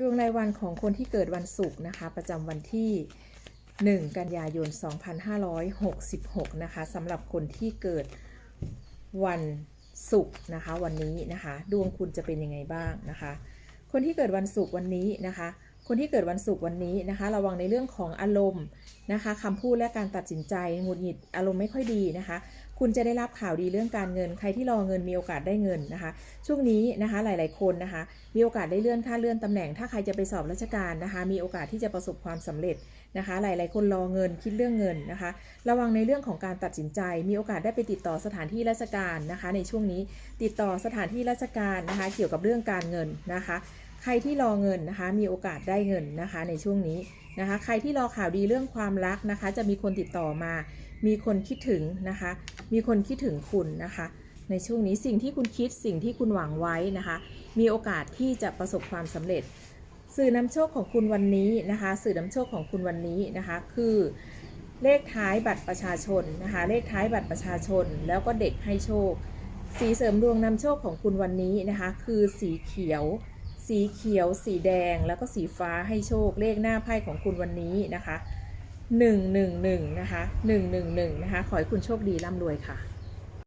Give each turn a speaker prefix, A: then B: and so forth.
A: ดวงรายวันของคนที่เกิดวันศุกร์นะคะ ประจำวันที่ 1 กันยายน 2566 นะคะสำหรับคนที่เกิดวันศุกร์นะคะ วันนี้นะคะ ดวงคุณจะเป็นยังไงบ้างนะคะ คนที่เกิดวันศุกร์วันนี้นะคะ คนที่เกิดวันศุกร์วันนี้นะคะ ระวังในเรื่องของอารมณ์นะคะคำพูดและการตัดสินใจหงุดหงิดอารมณ์ไม่ค่อยดีนะคะ คุณจะได้รับข่าวดีเรื่องการเงิน ใครที่รอเงินมีโอกาสได้เงินนะคะ ช่วงนี้นะคะหลาย ๆ คนนะคะ มีโอกาสได้เลื่อนขั้นเลื่อนตำแหน่ง ถ้าใครจะไปสอบราชการนะคะ มีโอกาสที่จะประสบความสำเร็จนะคะ หลาย ๆ คนรอเงินคิดเรื่องเงินนะคะ ระวังในเรื่องของการตัดสินใจ มีโอกาสได้ไปติดต่อสถานที่ราชการนะคะ ในช่วงนี้ติดต่อสถานที่ราชการนะคะ เกี่ยวกับเรื่องการเงินนะคะ ใครที่รอเงินนะคะ มีโอกาสได้เงินนะคะ ในช่วงนี้นะคะ ใครที่รอข่าวดีเรื่องความรักนะคะ จะมีคนติดต่อมา มีคนคิดถึงนะคะ มีคนคิดถึงคุณนะคะ ในช่วงนี้สิ่งที่คุณคิดสิ่งที่คุณหวังไว้นะคะ มีโอกาสที่จะประสบความสำเร็จ สื่อนำโชคของคุณวันนี้นะคะ สื่อนำโชคของคุณวันนี้นะคะ คือเลขท้ายบัตรประชาชนนะคะ เลขท้ายบัตรประชาชน แล้วก็เด็กให้โชค สีเสริมดวงนำโชคของคุณวันนี้นะคะ คือสีเขียว สีเขียว สีแดงแล้วก็สีฟ้าให้โชคเลขหน้าไพ่ของคุณวันนี้นะคะ 111 นะคะ 111 นะคะ ขอให้คุณโชคดีร่ำรวยค่ะ